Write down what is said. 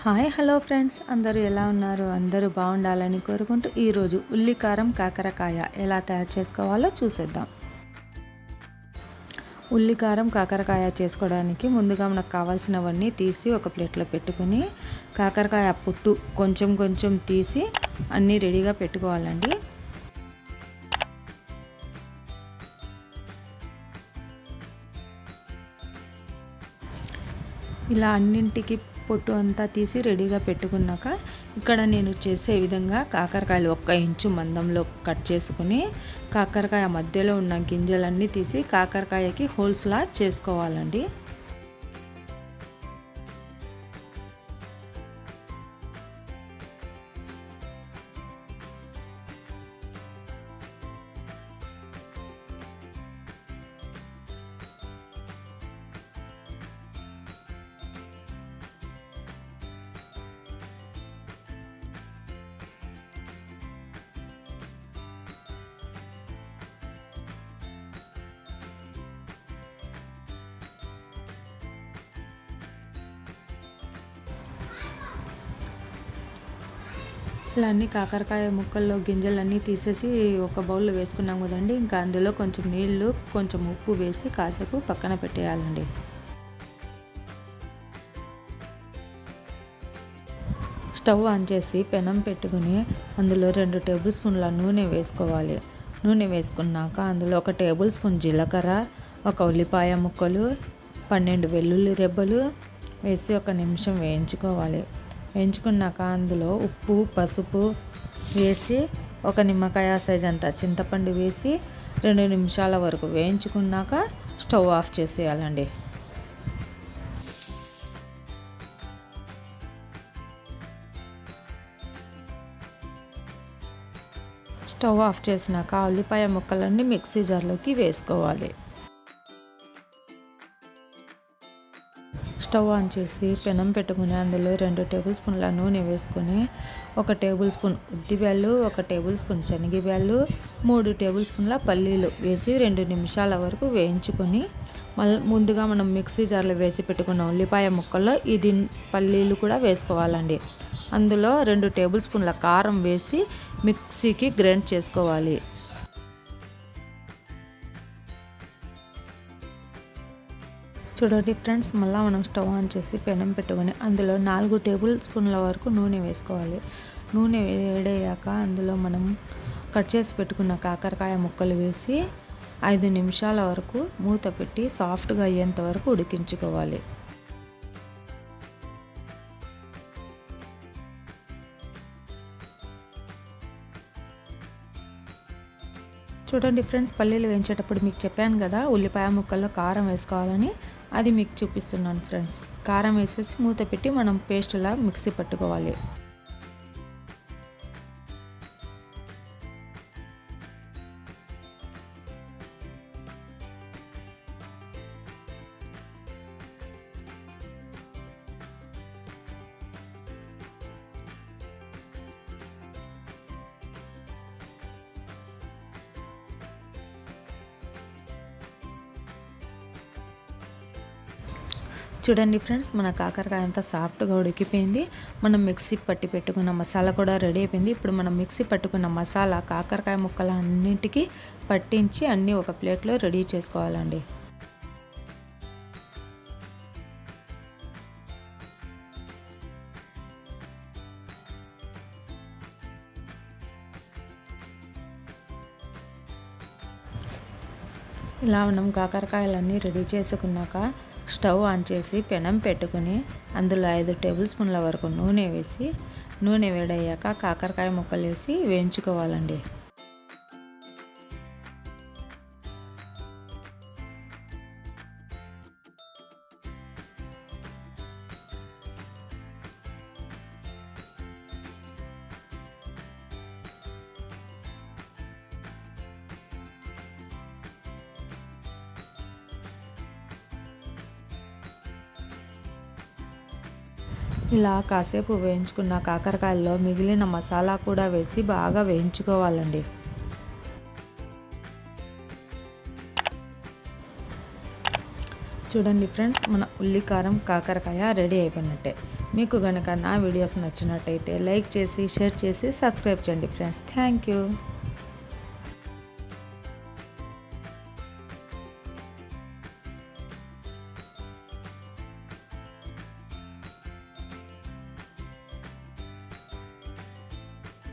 Hi hello friends. అందరూ ఎలా ఉన్నారు? అందరూ బాగుండాలని కోరుకుంటూ ఈరోజు ఉల్లికారం కాకరకాయ ఎలా తయారు చేసుకోవాలో చూసేద్దాం. ఉల్లికారం కాకరకాయ చేసుకోవడానికి ముందుగా మనకు కావాల్సినవన్నీ తీసి ఒక ప్లేట్లో పెట్టుకుని కాకరకాయ పుట్టు కొంచెం కొంచెం తీసి అన్నీ రెడీగా పెట్టుకోవాలండి. ఇలా అన్నింటికి పొట్టు అంతా తీసి రెడీగా పెట్టుకున్నాక ఇక్కడ నేను చేసే విధంగా కాకరకాయలు ఒక్క ఇంచు మందంలో కట్ చేసుకుని కాకరకాయ మధ్యలో ఉన్న గింజలన్నీ తీసి కాకరకాయకి హోల్స్లా చేసుకోవాలండి. ఇలా అన్ని కాకరకాయ ముక్కల్లో గింజలన్నీ తీసేసి ఒక బౌల్లో వేసుకున్నాం కదండి. ఇంకా అందులో కొంచెం నీళ్ళు కొంచెం ఉప్పు వేసి కాసేపు పక్కన పెట్టేయాలండి. స్టవ్ ఆన్ చేసి పెనం పెట్టుకుని అందులో రెండు టేబుల్ స్పూన్ల నూనె వేసుకోవాలి. నూనె వేసుకున్నాక అందులో ఒక టేబుల్ స్పూన్ జీలకర్ర ఒక ఉల్లిపాయ ముక్కలు పన్నెండు వెల్లుల్లి రెబ్బలు వేసి ఒక నిమిషం వేయించుకోవాలి. వేయించుకున్నాక అందులో ఉప్పు పసుపు వేసి ఒక నిమ్మకాయ సైజ్ అంత చింతపండు వేసి రెండు నిమిషాల వరకు వేయించుకున్నాక స్టవ్ ఆఫ్ చేసేయాలండి. స్టవ్ ఆఫ్ చేసినాక ఉల్లిపాయ ముక్కలన్నీ మిక్సీ జార్లోకి వేసుకోవాలి. స్టవ్ ఆన్ చేసి పెనం పెట్టుకుని అందులో రెండు టేబుల్ స్పూన్ల నూనె వేసుకొని ఒక టేబుల్ స్పూన్ ఉద్దిబ్యాళ్ళు ఒక టేబుల్ స్పూన్ శనగబ్యాళ్ళు మూడు టేబుల్ స్పూన్ల పల్లీలు వేసి రెండు నిమిషాల వరకు వేయించుకొని మళ్ళీ ముందుగా మనం మిక్సీ జార్లో వేసి పెట్టుకున్న ఉల్లిపాయ ముక్కల్లో ఇది పల్లీలు కూడా వేసుకోవాలండి. అందులో రెండు టేబుల్ స్పూన్ల కారం వేసి మిక్సీకి గ్రైండ్ చేసుకోవాలి. చూడండి ఫ్రెండ్స్ మళ్ళీ మనం స్టవ్ ఆన్ చేసి పెనం పెట్టుకొని అందులో నాలుగు టేబుల్ స్పూన్ల వరకు నూనె వేసుకోవాలి. నూనె వేడయ్యాక అందులో మనం కట్ చేసి పెట్టుకున్న కాకరకాయ ముక్కలు వేసి ఐదు నిమిషాల వరకు మూత పెట్టి సాఫ్ట్గా అయ్యేంత వరకు ఉడికించుకోవాలి. చూడండి ఫ్రెండ్స్ పల్లీలు వేయించేటప్పుడు మీకు చెప్పాను కదా ఉల్లిపాయ ముక్కల్లో కారం వేసుకోవాలని. అది మీకు చూపిస్తున్నాను ఫ్రెండ్స్. కారం వేసేసి మూత పెట్టి మనం పేస్ట్లా మిక్సీ పట్టుకోవాలి. చూడండి ఫ్రెండ్స్ మన కాకరకాయ అంతా సాఫ్ట్గా ఉడికిపోయింది. మనం మిక్సీ పట్టి పెట్టుకున్న మసాలా కూడా రెడీ అయిపోయింది. ఇప్పుడు మనం మిక్సీ పట్టుకున్న మసాలా కాకరకాయ ముక్కలు అన్నింటికి పట్టించి అన్నీ ఒక ప్లేట్లో రెడీ చేసుకోవాలండి. ఇలా మనం కాకరకాయలన్నీ రెడీ చేసుకున్నాక స్టవ్ ఆన్ చేసి పెనం పెట్టుకుని అందులో ఐదు టేబుల్ స్పూన్ల వరకు నూనె వేసి నూనె వేడయ్యాక కాకరకాయ ముక్కలు వేసి వేయించుకోవాలండి. ఇలా కాసేపు వేయించుకున్న కాకరకాయల్లో మిగిలిన మసాలా కూడా వేసి బాగా వేయించుకోవాలండి. చూడండి ఫ్రెండ్స్ మన ఉల్లికారం కాకరకాయ రెడీ అయిపోయినట్టే. మీకు కనుక నా వీడియోస్ నచ్చినట్టయితే లైక్ చేసి షేర్ చేసి సబ్స్క్రైబ్ చేయండి ఫ్రెండ్స్. Thank you.